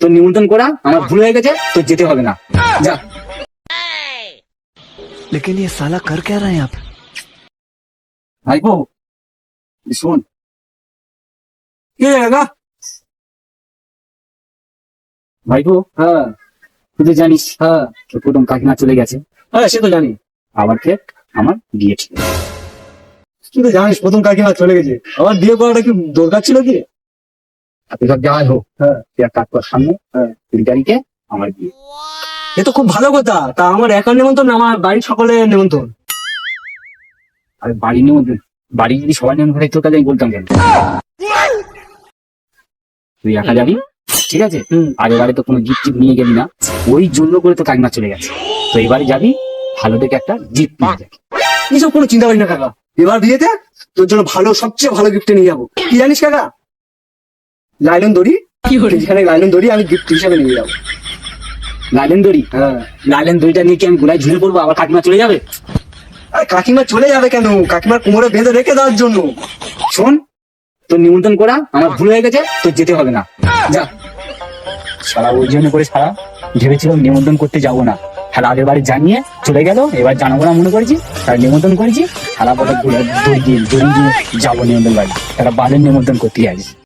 তোর নিমন্ত্রণ করা আমার ভুল হয়ে গেছে তোর যেতে হবে না যা लेकिन ये साला कर क्या रहा है यहाँ पे ভাইপো শোন কে কাকা ভাইপো হ্যাঁ তুই তো জানিস হ্যাঁ তোর কুটুম কাকিমা চলে গেছে হ্যাঁ সে তো জানি আবার ফের আমার বিয়ে ঠিক তুই তো জানিস প্রথম কাকিমা চলে গেছে আমার বিয়ে করাটা কি দরকার ছিল কি আর তুই সব যাওয়াই হোক হ্যাঁ। তুই এক কাজ কর সামনে হ্যাঁ। কুড়ি তারিখে আমার বিয়ে। এ তো খুব ভালো কথা। তা আমার একার নেমন্তন্ন আমার বাড়ির সকলের নেমন্তন্ন। আর বাড়ি নিমন্ত্রণ বাড়ি যদি সবাই নিমন্ত্রণ হয় তোর কাছে আমি বলতাম কেন? তুই একা যাবি? ঠিক আছে? হুম। আগের বারে তো কোনো গিফট টিপ নিয়ে গেলি না। ওই জন্য করে তো কাকিমা চলে গেছে। তো এবারে যাবি ভালো দেখে একটা গিফট নিয়ে যাবি। এইসব কোনো চিন্তা করি না কাকা। এবার বিয়েতে তোর জন্য ভালো সবচেয়ে ভালো গিফট নিয়ে যাব। কি জানিস কাকা? লাইলন দড়ি? যেখানে লাইলন দড়ি আমি গিফট হিসাবে নিয়ে যাব। লাইলেন দড়ি? হ্যাঁ। লাইলেন দড়িটা নিয়ে কি আমি গোলায় ঝুলে পড়ব? আবার কাকিমা চলে যাবে? আরে কাকিমা চলে যাবে কেন? কাকিমার কোমরে বেঁধে রেখে দেওয়ার জন্য। শোন তোর নিমন্ত্রণ করা আমার ভুল হয়ে গেছে তোর যেতে হবে না। যা। সারা ওই জন্য করে সারা ভেবেছিলাম নিমন্ত্রণ করতে যাব না। সারা আগের বাড়ি জানিয়ে চলে গেল এবার জানাব না মনে করেছি। তার নিমন্ত্রণ করেছি। সারা বলে দড়ি দিয়ে দড়ি দিয়ে যাব নিমন্ত্রণ বাড়ি। তারা বাদের নিমন্ত্রণ করতে যাবে